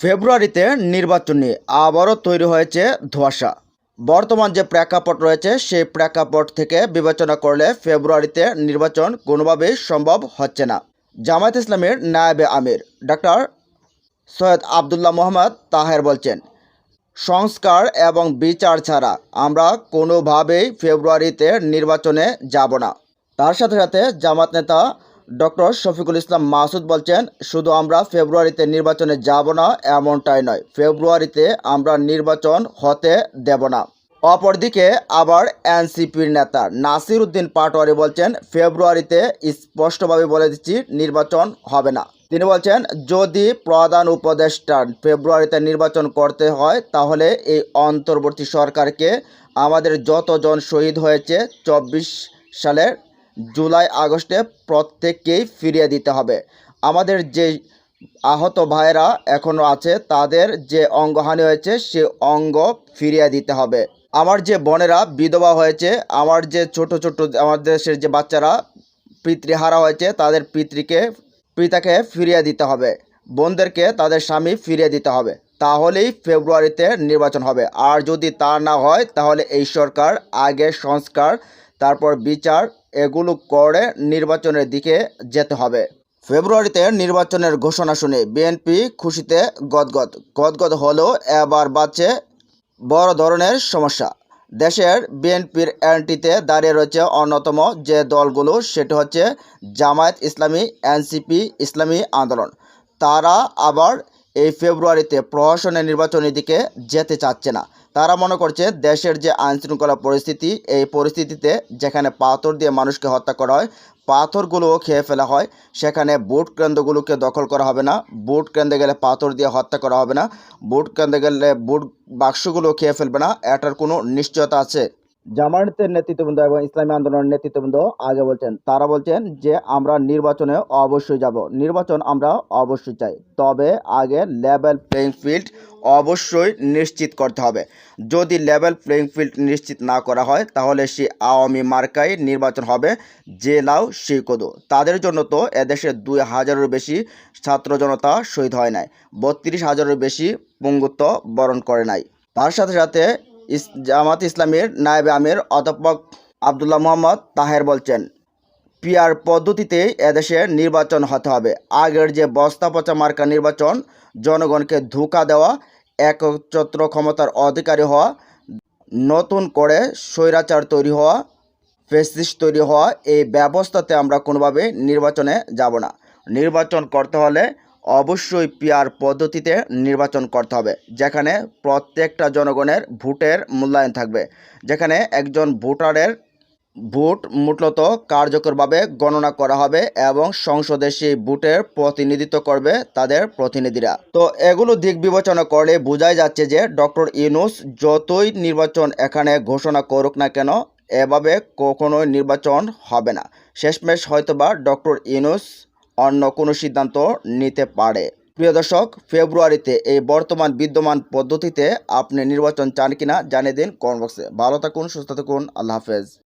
ফেব্রুয়ারিতে নির্বাচন নিয়ে আবারও তৈরি হয়েছে ধোঁয়াশা। বর্তমান যে প্রেক্ষাপট রয়েছে, সেই প্রেক্ষাপট থেকে বিবেচনা করলে ফেব্রুয়ারিতে নির্বাচন কোনোভাবেই সম্ভব হচ্ছে না। জামায়াত ইসলামের নায়েবে আমির ডক্টর সৈয়দ আবদুল্লাহ মোহাম্মদ তাহের বলছেন, সংস্কার এবং বিচার ছাড়া আমরা কোনোভাবেই ফেব্রুয়ারিতে নির্বাচনে যাব না। তার সাথে সাথে জামাত নেতা ডক্টর শফিকুল ইসলাম মাসুদ বলছেন, শুধু আমরা ফেব্রুয়ারিতে নির্বাচনে যাব না, এমনটাই নয়। ফেব্রুয়ারিতে আমরা নির্বাচন হতে দেব না। অপরদিকে আবার এনসিপির নেতা নাসির উদ্দিন পাটোয়ারি বলছেন, ফেব্রুয়ারিতে স্পষ্টভাবে বলে দিচ্ছি, নির্বাচন হবে না। তিনি বলছেন, যদি প্রধান উপদেষ্টার ফেব্রুয়ারিতে নির্বাচন করতে হয়, তাহলে এই অন্তর্বর্তী সরকারকে আমাদের যতজন শহীদ হয়েছে, চব্বিশ সালের জুলাই আগস্টে প্রত্যেককেই ফিরিয়ে দিতে হবে। আমাদের যে আহত ভাইয়েরা এখনও আছে, তাদের যে অঙ্গহানি হয়েছে, সে অঙ্গ ফিরিয়ে দিতে হবে। আমার যে বোনেরা বিধবা হয়েছে, আমার যে ছোট ছোট আমার দেশের যে বাচ্চারা পিতৃহারা হয়েছে, তাদের পিতৃকে, পিতাকে ফিরিয়ে দিতে হবে। বোনদেরকে তাদের স্বামী ফিরিয়ে দিতে হবে। তাহলেই ফেব্রুয়ারিতে নির্বাচন হবে। আর যদি তা না হয়, তাহলে এই সরকার আগে সংস্কার, তারপর বিচার এগুলো করে নির্বাচনের দিকে যেতে হবে। ফেব্রুয়ারিতে নির্বাচনের ঘোষণা শুনে বিএনপি খুশিতে গদগদ। গদগদ হলেও এবার বাড়ছে বড় ধরনের সমস্যা। দেশের বিএনপির অ্যান্টিতে দাঁড়িয়ে রয়েছে অন্যতম যে দলগুলো, সেটি হচ্ছে জামায়াত ইসলামী, এনসিপি, ইসলামী আন্দোলন। তারা আবার এই ফেব্রুয়ারিতে প্রহসনের নির্বাচনের দিকে যেতে চাচ্ছে না। তারা মনে করছে দেশের যে আইনশৃঙ্খলা পরিস্থিতি, এই পরিস্থিতিতে যেখানে পাথর দিয়ে মানুষকে হত্যা করা হয়, পাথরগুলোও খেয়ে ফেলা হয়, সেখানে ভোট কেন্দ্রগুলোকে দখল করা হবে না, ভোট কেন্দ্রে গেলে পাথর দিয়ে হত্যা করা হবে না, ভোট কেন্দ্রে গেলে ভোট বাক্সগুলো খেয়ে ফেলবে না, এটার কোনো নিশ্চয়তা আছে? জামায়াতের নেতৃত্ববৃন্দ এবং ইসলামী আন্দোলনের নেতৃত্ববৃন্দ আগে বলছেন, তারা বলছেন যে আমরা নির্বাচনে অবশ্যই যাব। নির্বাচন আমরা অবশ্যই চাই। তবে আগে লেভেল প্লেইং ফিল্ড অবশ্যই নিশ্চিত করতে হবে। যদি লেভেল প্লেইং ফিল্ড নিশ্চিত না করা হয়, তাহলে সে আওয়ামী মার্কায় নির্বাচন হবে যে লাও সেই কদু তাদের জন্য তো এদেশে দুই হাজারের বেশি ছাত্র জনতা শহীদ হয় নাই। বত্রিশ হাজারের বেশি পঙ্গুত্ব বরণ করে নাই। তার সাথে সাথে জামাত ইসলামের নায়েবে আমির অধ্যাপক আবদুল্লাহ মোহাম্মদ তাহের বলছেন, পিয়ার পদ্ধতিতেই এদেশে নির্বাচন হতে হবে। আগের যে বস্তা পচা মার্কা নির্বাচন, জনগণকে ধোঁকা দেওয়া, একচ্ছত্র ক্ষমতার অধিকারী হওয়া, নতুন করে স্বৈরাচার তৈরি হওয়া ফেসিস্ট তৈরি হওয়া, এই ব্যবস্থাতে আমরা কোনোভাবে নির্বাচনে যাব না। নির্বাচন করতে হলে অবশ্যই পিয়ার পদ্ধতিতে নির্বাচন করতে হবে, যেখানে প্রত্যেকটা জনগণের ভোটের মূল্যায়ন থাকবে। যেখানে একজন ভোটারের ভোট মূলত কার্যকরভাবে গণনা করা হবে এবং সংসদে সেই ভোটের প্রতিনিধিত্ব করবে তাদের প্রতিনিধিরা। তো এগুলো দিক বিবেচনা করলে বোঝাই যাচ্ছে যে ডক্টর ইউনুস যতই নির্বাচন এখানে ঘোষণা করুক না কেন, এভাবে কখনোই নির্বাচন হবে না। শেষমেশ হয়তোবা ডক্টর ইউনুস অন্য কোনো সিদ্ধান্ত নিতে পারে। প্রিয় দর্শক, ফেব্রুয়ারিতে এই বর্তমান বিদ্যমান পদ্ধতিতে আপনি নির্বাচন চান কিনা জানিয়ে দিন কমেন্ট বক্সে। ভালো থাকুন, সুস্থ থাকুন, আল্লাহ হাফেজ।